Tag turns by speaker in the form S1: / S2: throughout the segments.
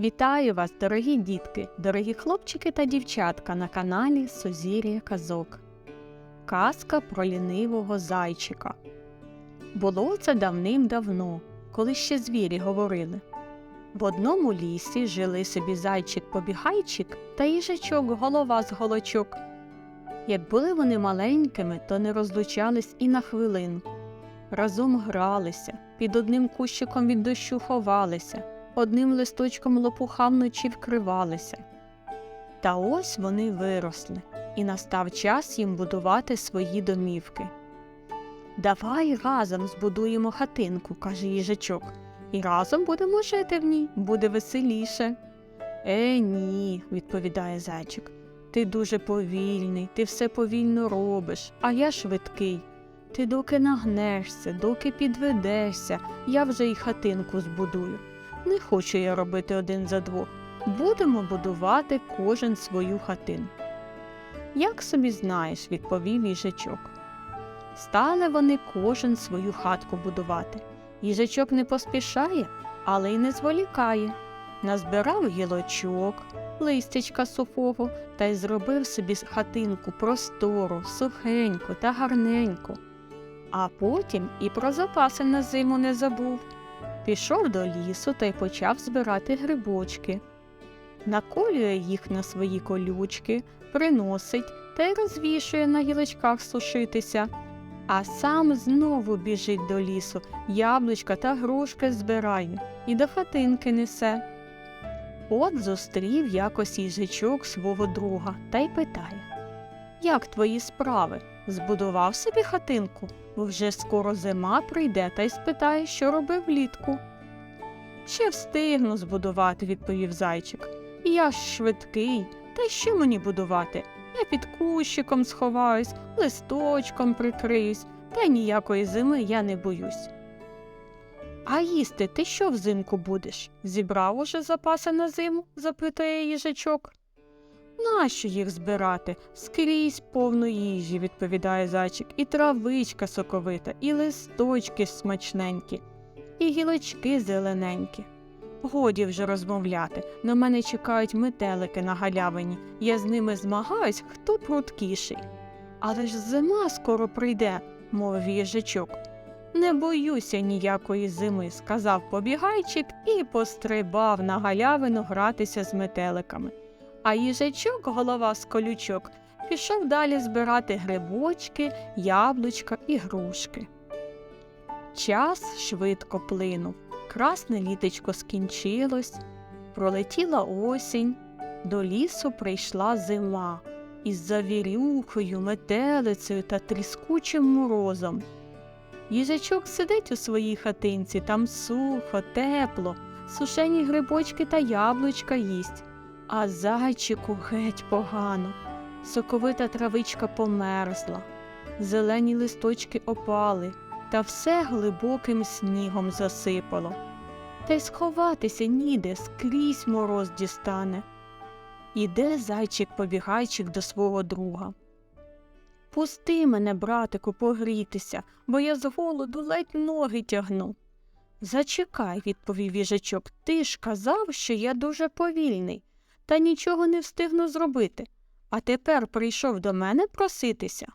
S1: Вітаю вас, дорогі дітки, дорогі хлопчики та дівчатка на каналі Сузір'я Казок. Казка про лінивого зайчика. Було це давним-давно, коли ще звірі говорили. В одному лісі жили собі зайчик-побігайчик та їжачок голова з голочок. Як були вони маленькими, то не розлучались і на хвилинку. Разом гралися, під одним кущиком від дощу ховалися, одним листочком лопуха вночі вкривалися. Та ось вони виросли, і настав час їм будувати свої домівки. Давай разом збудуємо хатинку, каже їжачок, і разом будемо жити в ній, буде веселіше. Е, ні, відповідає зайчик. Ти дуже повільний, ти все повільно робиш, а я швидкий. Ти доки нагнешся, доки підведешся, я вже й хатинку збудую. Не хочу я робити один за двох. Будемо будувати кожен свою хатину. Як собі знаєш, відповів їжачок. Стали вони кожен свою хатку будувати. Їжачок не поспішає, але й не зволікає. Назбирав гілочок, листячка сухого та й зробив собі хатинку простору, сухеньку та гарненьку. А потім і про запаси на зиму не забув. Пішов до лісу та й почав збирати грибочки. Наколює їх на свої колючки, приносить та й розвішує на гілочках сушитися, а сам знову біжить до лісу, яблучка та грушки збирає і до хатинки несе. От зустрів якось їжачок свого друга та й питає Як твої справи? Збудував собі хатинку, бо вже скоро зима прийде та й спитає, що робив влітку. Ще встигну збудувати, відповів зайчик. Я ж швидкий, та й що мені будувати? Я під кущиком сховаюсь, листочком прикриюсь, та ніякої зими я не боюсь. А їсти ти що взимку будеш? Зібрав уже запаси на зиму? запитує їжачок. Нащо їх збирати? Скрізь повно їжі, відповідає зайчик, і травичка соковита, і листочки смачненькі, і гілочки зелененькі. Годі вже розмовляти. На мене чекають метелики на галявині. Я з ними змагаюсь, хто пруткіший. Але ж зима скоро прийде, мовив їжачок. Не боюся ніякої зими, сказав побігайчик і пострибав на галявину гратися з метеликами. А їжачок, голова з колючок, пішов далі збирати грибочки, яблучка і грушки. Час швидко плинув. Красне літочко скінчилось, пролетіла осінь, до лісу прийшла зима із завірюхою, метелицею та тріскучим морозом. Їжачок сидить у своїй хатинці, там сухо, тепло, сушені грибочки та яблучка їсть, а зайчику геть погано. Соковита травичка померзла, зелені листочки опали, та все глибоким снігом засипало. Та й сховатися ніде скрізь мороз дістане. Іде зайчик-побігайчик до свого друга. Пусти мене, братику, погрітися, бо я з голоду ледь ноги тягну. Зачекай, відповів їжачок, ти ж казав, що я дуже повільний, та нічого не встигну зробити, а тепер прийшов до мене проситися.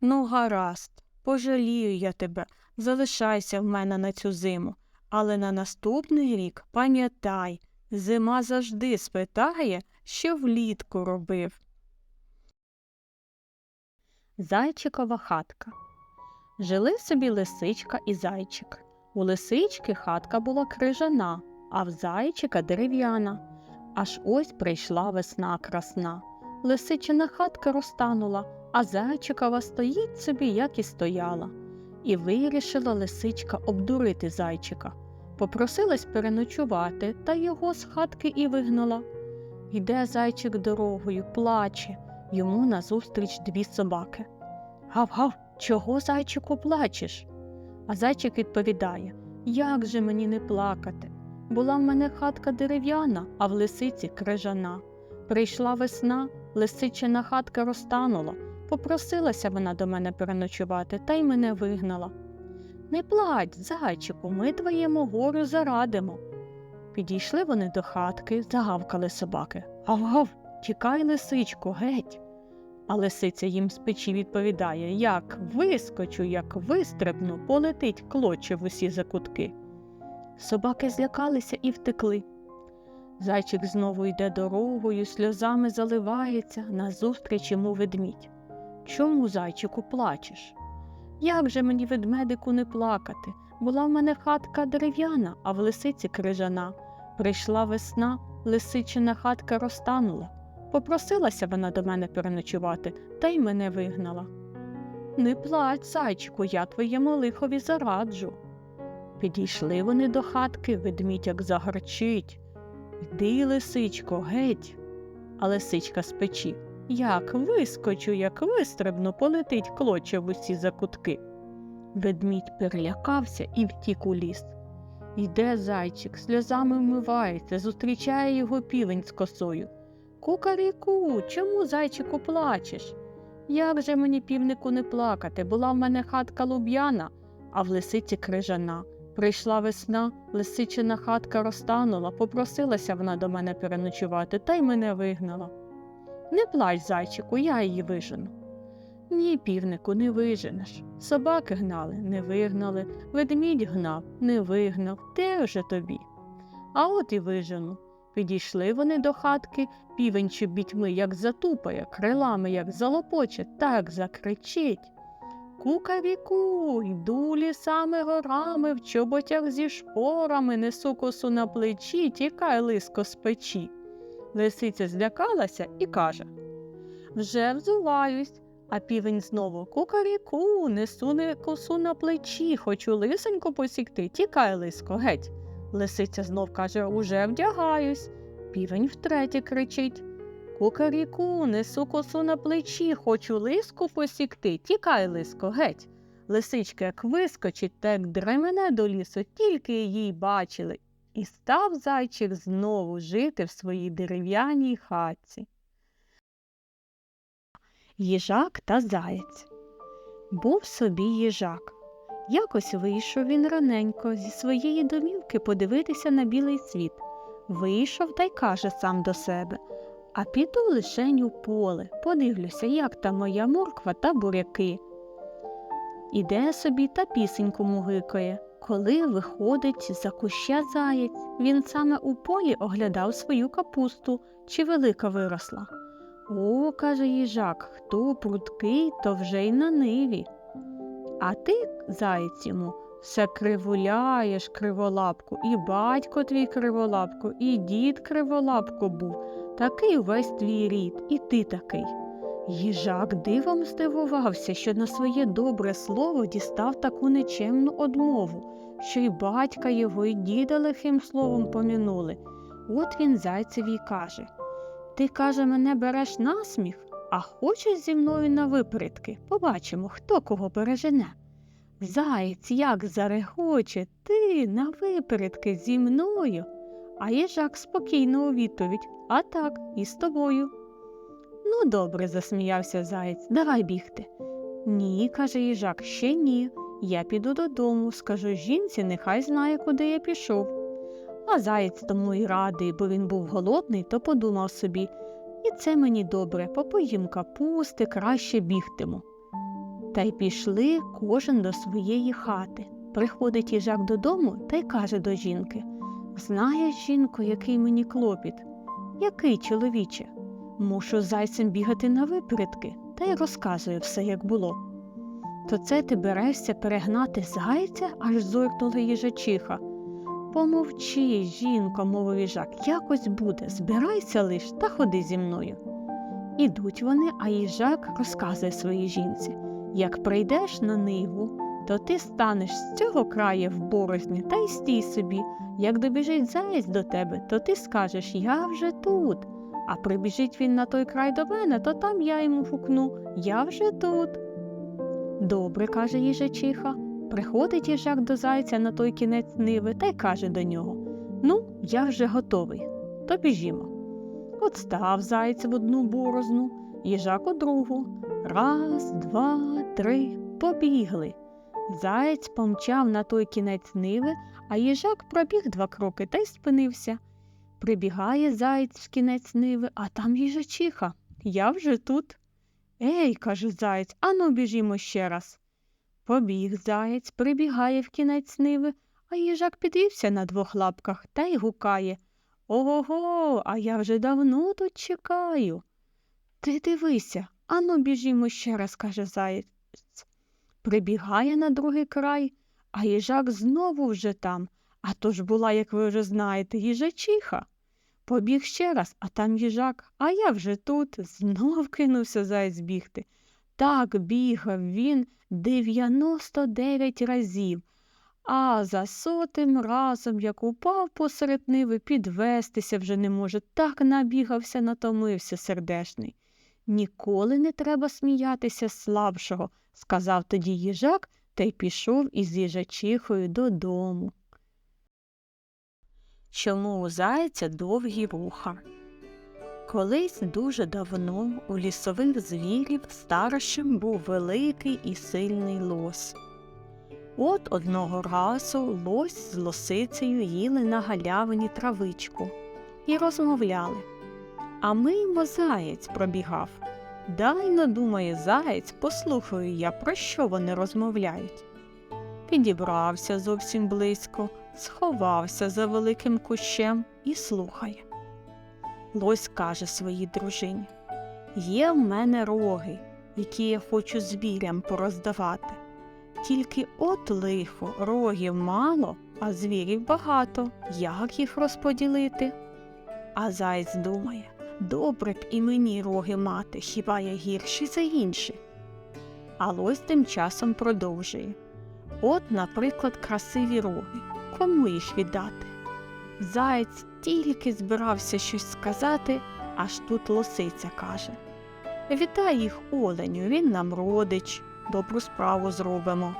S1: Ну, гаразд, пожалію я тебе, залишайся в мене на цю зиму, але на наступний рік пам'ятай, зима завжди спитає, що влітку робив. Зайчикова хатка. Жили собі лисичка і зайчик. У лисички хатка була крижана, а в зайчика дерев'яна. Аж ось прийшла весна красна. Лисичина хатка розтанула, а зайчикова стоїть собі, як і стояла. І вирішила лисичка обдурити зайчика. Попросилась переночувати, та його з хатки і вигнала. Йде зайчик дорогою, плаче, йому назустріч дві собаки. Гав-гав, чого, зайчику, плачеш? А зайчик відповідає Як же мені не плакати? Була в мене хатка дерев'яна, а в лисиці крижана. Прийшла весна, лисичина хатка розтанула. Попросилася вона до мене переночувати, та й мене вигнала. Не плач, зайчику, ми твоєму горю зарадимо. Підійшли вони до хатки, загавкали собаки. Гав-гав, тікай, лисичко, геть. А лисиця їм з печі відповідає як вискочу, як вистрибну, полетить клоче в усі закутки. Собаки злякалися і втекли. Зайчик знову йде дорогою, сльозами заливається, назустріч йому ведмідь. Чому, зайчику, плачеш? Як же мені ведмедику не плакати? Була в мене хатка дерев'яна, а в лисиці крижана. Прийшла весна, лисичина хатка розтанула. Попросилася вона до мене переночувати, та й мене вигнала. Не плач, зайчику, я твоєму лихові зараджу. Підійшли вони до хатки, ведмідь як загарчить. Йди, лисичко, геть. А лисичка з печі. Як вискочу, як вистрибну, полетить клоче в усі закутки. Ведмідь перелякався і втік у ліс. Йде зайчик, сльозами вмивається, зустрічає його півень з косою. Кукаріку, чому, зайчику, плачеш? Як же мені, півнику, не плакати? Була в мене хатка луб'яна, а в лисиці крижана. Прийшла весна, лисичина хатка розтанула, попросилася вона до мене переночувати, та й мене вигнала. Не плач, зайчику, я її вижену. Ні, півнику, не виженеш. Собаки гнали, не вигнали, ведмідь гнав, не вигнав, те вже тобі. А от і вижену. Підійшли вони до хатки, півень чобітьми, як затупає, крилами, як залопоче, так закричить. Кукавіку, йду лісами горами, в чоботях зі шпорами, несу косу на плечі, тікай лиско з печі. Лисиця злякалася і каже Вже взуваюсь, а півень знову Кукаріку, несу не косу на плечі, хочу лисенько посікти, тікай лиско, геть. Лисиця знов каже Уже вдягаюсь. Півень втретє кричить Кукаріку, несу косу на плечі, хочу лиску посікти, тікай лиско, геть. Лисичка як вискочить, так дремене до лісу, тільки її бачили, і став зайчик знову жити в своїй дерев'яній хатці. Їжак та заєць. Був собі їжак. Якось вийшов він раненько зі своєї домівки подивитися на білий світ. Вийшов та й каже сам до себе А піду лишень у поле, подивлюся, як там моя морква та буряки. Іде собі та пісеньку мугикає. Коли виходить за куща заєць, він саме у полі оглядав свою капусту, чи велика виросла. О, каже їжак, хто прудкий, то вже й на ниві. А ти, заєць йому, все кривуляєш криволапку, і батько твій криволапко, і дід криволапко був, такий весь твій рід, і ти такий. Їжак дивом здивувався, що на своє добре слово дістав таку нечемну одмову, що й батька його, і діда лихим словом помінули. От він зайцеві й каже Ти, каже, мене береш на сміх, а хочеш зі мною на випередки? Побачимо, хто кого пережене. Заєць як зарегоче, ти на випередки зі мною. А їжак спокійно у відповідь А так, і з тобою. Ну, добре, засміявся заєць, давай бігти. Ні, каже їжак, ще ні. Я піду додому, скажу жінці, нехай знає, куди я пішов. А заєць тому й радий, бо він був голодний, то подумав собі і це мені добре, попоїм капусти, краще бігтиму. Та й пішли кожен до своєї хати. Приходить їжак додому та й каже до жінки Знаєш, жінко, який мені клопіт? Який, чоловіче? Мушу зайцем бігати на випередки, та й розказує все, як було. То це ти берешся перегнати зайця, аж зойкнула їжачиха. Помовчи, жінко, мовив їжак, якось буде, збирайся лиш та ходи зі мною. Ідуть вони, а їжак розказує своїй жінці як прийдеш на ниву, то ти станеш з цього краю в борозні та й стій собі. Як добіжить заєць до тебе, то ти скажеш Я вже тут. А прибіжить він на той край до мене, то там я йому фукну Я вже тут. Добре, каже їжачиха. Приходить їжак до зайця на той кінець ниви та й каже до нього Ну, я вже готовий, то біжімо. От став заєць в одну борозну, їжак у другу. Раз, два, три, побігли. Заєць помчав на той кінець ниви, а їжак пробіг два кроки та й спинився. Прибігає заєць в кінець ниви, а там їжачиха. Я вже тут. Ей, каже заєць, ану біжімо ще раз. Побіг заєць, прибігає в кінець ниви, а їжак підвівся на двох лапках та й гукає. Ого, а я вже давно тут чекаю. Ти дивися, ану біжімо ще раз, каже заєць. Прибігає на другий край, а їжак знову вже там. А то ж була, як ви вже знаєте, їжачиха. Побіг ще раз, а там їжак, а я вже тут. Знов кинувся заєць бігти. Так бігав він 99 разів, а за сотим разом, як упав посеред ниви, підвестися вже не може, так набігався, натомився сердешний. Ніколи не треба сміятися слабшого, сказав тоді їжак та й пішов із їжачихою додому. Чому у зайця довгі вуха? Колись дуже давно у лісових звірів старшим був великий і сильний лось. От одного разу лось з лосицею їли на галявині травичку і розмовляли. А мимо заєць пробігав. Дайно, думає заєць, послухаю я, про що вони розмовляють. Підібрався зовсім близько, сховався за великим кущем і слухає. Лось каже своїй дружині Є в мене роги, які я хочу звірям пороздавати. Тільки от лихо, рогів мало, а звірів багато. Як їх розподілити? А заєць думає добре б і мені роги мати, хіба я гірший за інші. А лось тим часом продовжує От, наприклад, красиві роги. Кому їх віддати? Заєць тільки збирався щось сказати, аж тут лосиця каже Вітай їх оленю, він нам родич, добру справу зробимо.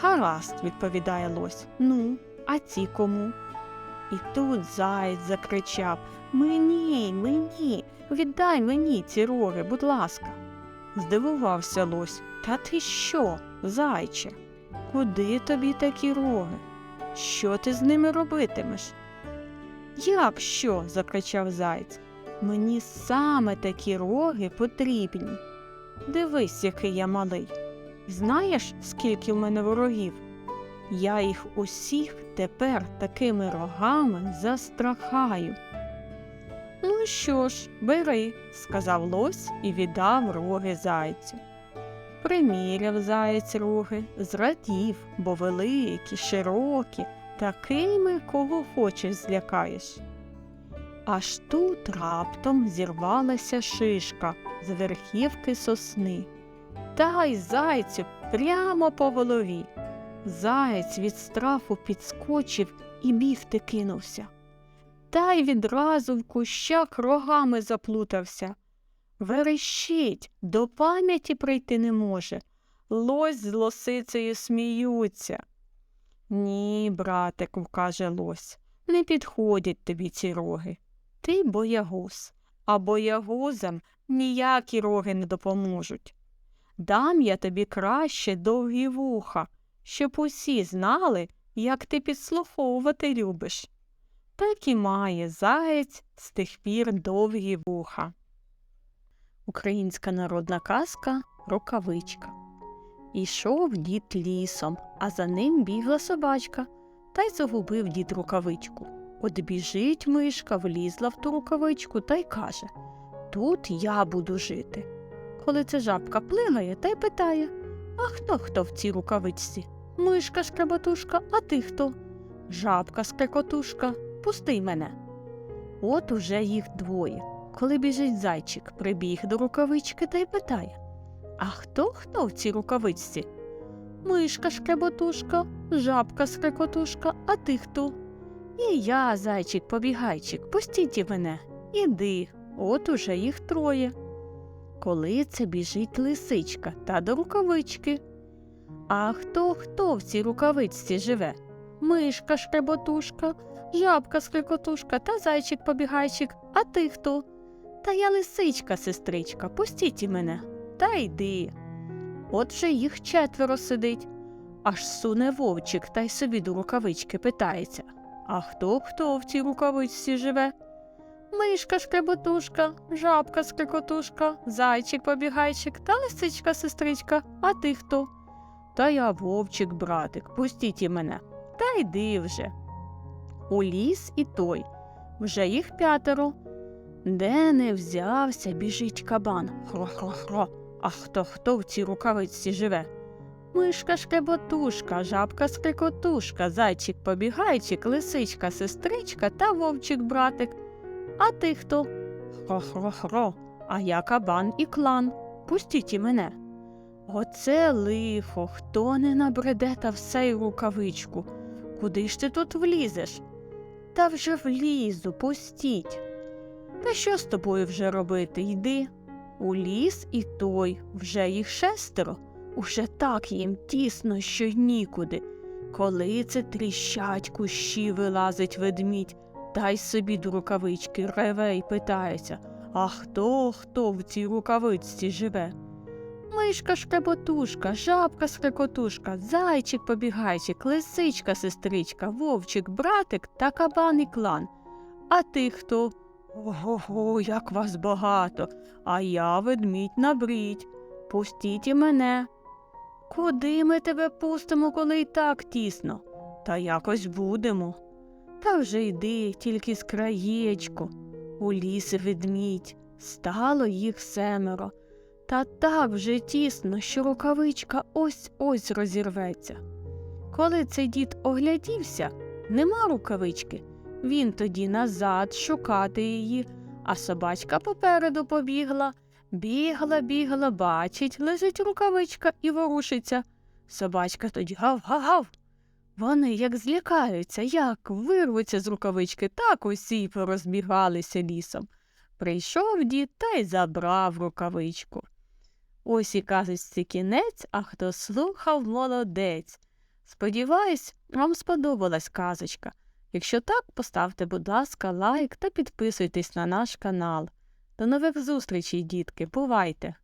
S1: Гаразд, відповідає лось. Ну, а ці кому? І тут заєць закричав Мені, мені, віддай мені ці роги, будь ласка. Здивувався лось. Та ти що, зайче? Куди тобі такі роги? Що ти з ними робитимеш? Як що? закричав заєць. Мені саме такі роги потрібні. Дивись, який я малий. Знаєш, скільки в мене ворогів? Я їх усіх тепер такими рогами застрахаю. Ну що ж, бери, сказав лось і віддав роги зайцю. Приміряв заєць роги, зрадів, бо великі, широкі, такими, кого хочеш злякаєш. Аж тут раптом зірвалася шишка з верхівки сосни. Та й зайцю прямо по голові. Заєць від страху підскочив і бігти кинувся. Та й відразу в кущах рогами заплутався. Верещить, до пам'яті прийти не може. Лось з лосицею сміються. Ні, братику, каже лось, не підходять тобі ці роги. Ти боягуз, а боягузам ніякі роги не допоможуть. Дам я тобі краще довгі вуха, щоб усі знали, як ти підслуховувати любиш. Так і має заєць з тих пір довгі вуха. Українська народна казка Рукавичка. Ішов дід лісом, а за ним бігла собачка, та й загубив дід рукавичку. От біжить мишка, влізла в ту рукавичку та й каже Тут я буду жити. Коли це жабка плигає та й питає А хто хто в цій рукавичці? Мишка шкреботушка, а ти хто? Жабка скрекотушка, пусти мене. От уже їх двоє. Коли біжить зайчик, прибіг до рукавички та й питає А хто хто в цій рукавичці? Мишка шкреботушка, жабка скрекотушка, а ти хто? І я, зайчик побігайчик, пустіть мене. Іди, от уже їх троє. Коли це біжить лисичка та до рукавички. А хто хто в цій рукавичці живе? Мишка шкреботушка, жабка скрикотушка та зайчик побігайчик, а ти хто? Та я лисичка, сестричка, пустіть і мене, та йди. От же їх четверо сидить. Аж суне вовчик та й собі до рукавички питається. А хто хто в цій рукавичці живе? Мишка шкреботушка, жабка скрикотушка, зайчик побігайчик та лисичка сестричка. А ти хто? Та я вовчик, братик, пустіть і мене. Та йди вже. У ліс і той. Вже їх п'ятеро. Де не взявся, біжить кабан. Хро-хро-хро. А хто хто в цій рукавичці живе? Мишка шкреботушка, жабка скрикотушка, зайчик побігайчик, лисичка сестричка та вовчик братик. А ти хто? Хро-хро-хро, а я кабан і клан. Пустіть і мене. Оце лихо, хто не набреде та все й рукавичку. Куди ж ти тут влізеш? Та вже влізу, пустіть. Та що з тобою вже робити? Йди. У ліс і той, вже їх шестеро. Уже так їм тісно, що й нікуди. Коли це тріщать кущі вилазить ведмідь, та й собі до рукавички реве й питається А хто хто в цій рукавичці живе? Мишка шкреботушка, жабка скрекотушка, зайчик побігайчик, лисичка сестричка, вовчик, братик та кабан і клан. А ти хто? Ого, як вас багато, а я ведмідь набрідь. Пустіть і мене. Куди ми тебе пустимо, коли й так тісно? Та якось будемо. Та вже йди, тільки з краєчку. У лісі ведмідь, стало їх семеро. Та так вже тісно, що рукавичка ось ось розірветься. Коли цей дід оглядівся, нема рукавички. Він тоді назад шукати її, а собачка попереду побігла. Бігла, бігла, бачить, лежить рукавичка і ворушиться. Собачка тоді гав-гав-гав. Вони як злякаються, як вирвуться з рукавички, так усі порозбігалися лісом. Прийшов дід та й забрав рукавичку. Ось і казочці кінець, а хто слухав, молодець. Сподіваюсь, вам сподобалась казочка. Якщо так, поставте, будь ласка, лайк та підписуйтесь на наш канал. До нових зустрічей, дітки, бувайте!